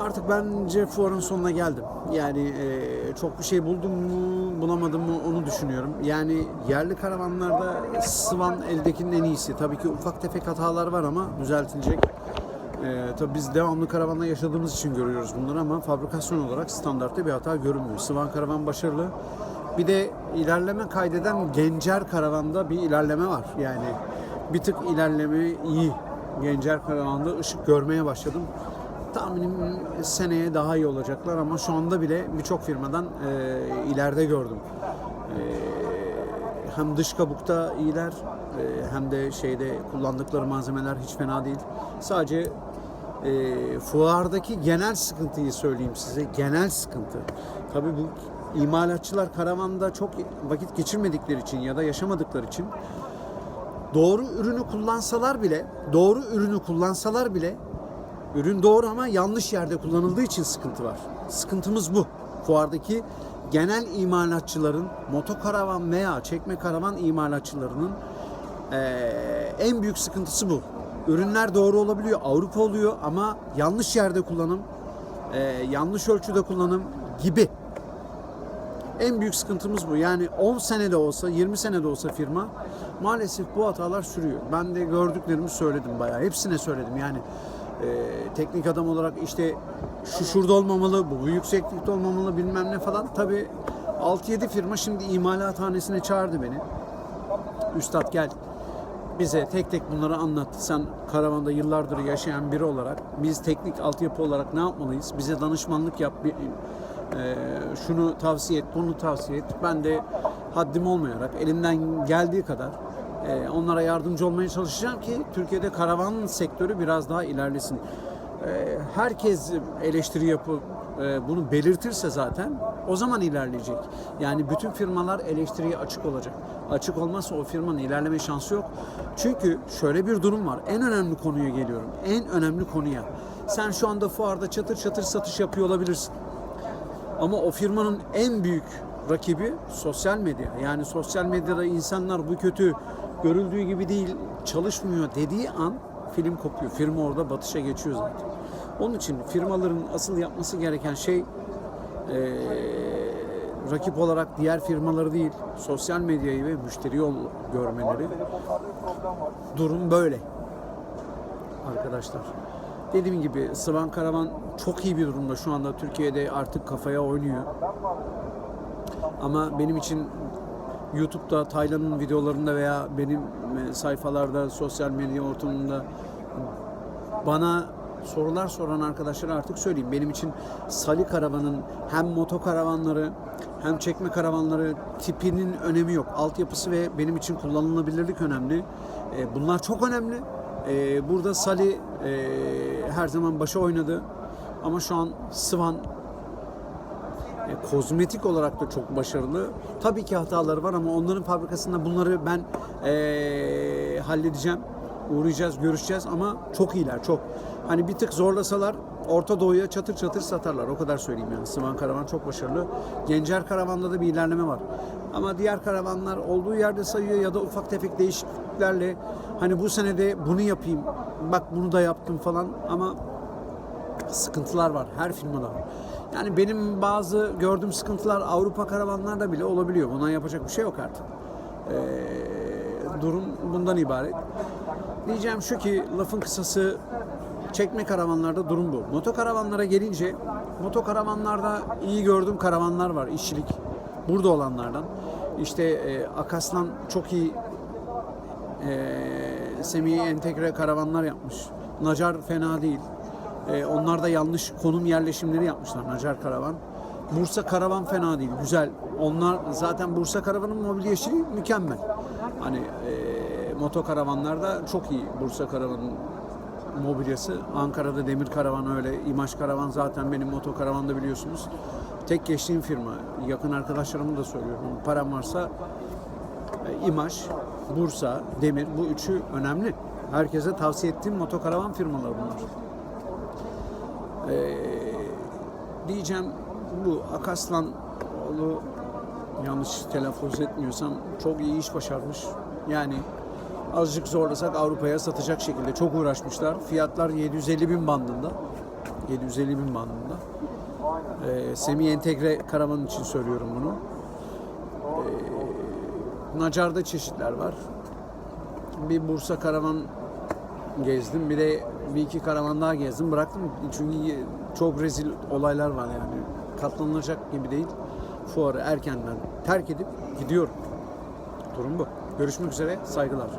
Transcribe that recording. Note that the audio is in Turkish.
Artık bence fuarın sonuna geldim. Yani e, çok bir şey buldum mu, bulamadım mı onu düşünüyorum. Yani yerli karavanlarda Svan eldekinin en iyisi. Tabii ki ufak tefek hatalar var ama düzeltilecek. E, tabii biz devamlı karavanla yaşadığımız için görüyoruz bunları ama fabrikasyon olarak standartta bir hata görünmüyor. Svan karavan başarılı. Bir de ilerleme kaydeden Gencer karavanda bir ilerleme var. Yani bir tık ilerleme iyi. Gencer karavanda ışık görmeye başladım. Tahminim seneye daha iyi olacaklar ama şu anda bile birçok firmadan e, ileride gördüm. E, hem dış kabukta iyiler e, hem de şeyde kullandıkları malzemeler hiç fena değil. Sadece e, fuardaki genel sıkıntıyı söyleyeyim size. Genel sıkıntı. Tabii bu imalatçılar karavanda çok vakit geçirmedikleri için ya da yaşamadıkları için doğru ürünü kullansalar bile, doğru ürünü kullansalar bile ürün doğru ama yanlış yerde kullanıldığı için sıkıntı var. Sıkıntımız bu. Fuardaki genel imalatçıların, motokaravan veya çekme karavan imalatçılarının eee, en büyük sıkıntısı bu. Ürünler doğru olabiliyor, Avrupa oluyor ama yanlış yerde kullanım, eee, yanlış ölçüde kullanım gibi. En büyük sıkıntımız bu. Yani 10 senede olsa, 20 senede olsa firma maalesef bu hatalar sürüyor. Ben de gördüklerimi söyledim bayağı. Hepsine söyledim. Yani e, teknik adam olarak işte şu şurada olmamalı, bu bu yükseklikte olmamalı bilmem ne falan. Tabii 6-7 firma şimdi imalathanesine çağırdı beni. Üstad gel bize tek tek bunları anlattı. Sen karavanda yıllardır yaşayan biri olarak biz teknik altyapı olarak ne yapmalıyız? Bize danışmanlık yap. Bir, e, şunu tavsiye et, bunu tavsiye et. Ben de haddim olmayarak elimden geldiği kadar e, onlara yardımcı olmaya çalışacağım ki Türkiye'de karavan sektörü biraz daha ilerlesin. E, herkes eleştiri yapıp e, bunu belirtirse zaten o zaman ilerleyecek. Yani bütün firmalar eleştiriye açık olacak. Açık olmazsa o firmanın ilerleme şansı yok. Çünkü şöyle bir durum var. En önemli konuya geliyorum. En önemli konuya. Sen şu anda fuarda çatır çatır satış yapıyor olabilirsin. Ama o firmanın en büyük rakibi sosyal medya. Yani sosyal medyada insanlar bu kötü görüldüğü gibi değil çalışmıyor dediği an film kopuyor. Firma orada batışa geçiyor zaten. Onun için firmaların asıl yapması gereken şey eee, rakip olarak diğer firmaları değil sosyal medyayı ve müşteri yol görmeleri. Durum böyle arkadaşlar. Dediğim gibi Sıvan Karavan çok iyi bir durumda şu anda Türkiye'de artık kafaya oynuyor. Ama benim için YouTube'da Taylan'ın videolarında veya benim e, sayfalarda sosyal medya ortamında bana sorular soran arkadaşlara artık söyleyeyim. Benim için Sali karavanın hem moto karavanları hem çekme karavanları tipinin önemi yok. Altyapısı ve benim için kullanılabilirlik önemli. E, Bunlar çok önemli. E, Burada Sali her zaman başa oynadı. Ama şu an Svan e, kozmetik olarak da çok başarılı. Tabii ki hataları var ama onların fabrikasında bunları ben e, halledeceğim. Uğrayacağız, görüşeceğiz ama çok iyiler, çok. Hani bir tık zorlasalar Orta Doğu'ya çatır çatır satarlar. O kadar söyleyeyim yani. Sıvan Karavan çok başarılı. Gencer Karavan'da da bir ilerleme var. Ama diğer karavanlar olduğu yerde sayıyor ya da ufak tefek değişikliklerle hani bu senede bunu yapayım, bak bunu da yaptım falan ama sıkıntılar var. Her firmada. Yani benim bazı gördüğüm sıkıntılar Avrupa karavanlarda bile olabiliyor. Buna yapacak bir şey yok artık. Ee, durum bundan ibaret. Diyeceğim şu ki lafın kısası çekme karavanlarda durum bu. Moto karavanlara gelince moto karavanlarda iyi gördüğüm karavanlar var işçilik. Burada olanlardan. İşte e, Akaslan çok iyi e, semi entegre karavanlar yapmış. Nacar fena değil. E, onlar da yanlış konum yerleşimleri yapmışlar Nacar Karavan. Bursa Karavan fena değil, güzel. Onlar zaten Bursa Karavan'ın mobilya işi mükemmel. Hani e, moto karavanlarda çok iyi Bursa Karavan'ın mobilyası. Ankara'da Demir Karavan öyle. İmaj Karavan zaten benim moto karavanda biliyorsunuz. Tek geçtiğim firma. Yakın arkadaşlarımı da söylüyorum. Param varsa e, İmaj, Bursa, Demir bu üçü önemli. Herkese tavsiye ettiğim motokaravan firmaları bunlar. Ee, diyeceğim bu Akaslan oğlu yanlış telaffuz etmiyorsam çok iyi iş başarmış. Yani azıcık zorlasak Avrupa'ya satacak şekilde çok uğraşmışlar. Fiyatlar 750 bin bandında. 750 bin bandında. E, semi entegre karavan için söylüyorum bunu. E, Nacar'da çeşitler var. Bir Bursa karavan gezdim. Bir de bir iki karavan daha gezdim. Bıraktım çünkü çok rezil olaylar var yani. Katlanılacak gibi değil. Fuarı erkenden terk edip gidiyorum. Durum bu. Görüşmek üzere. Saygılar.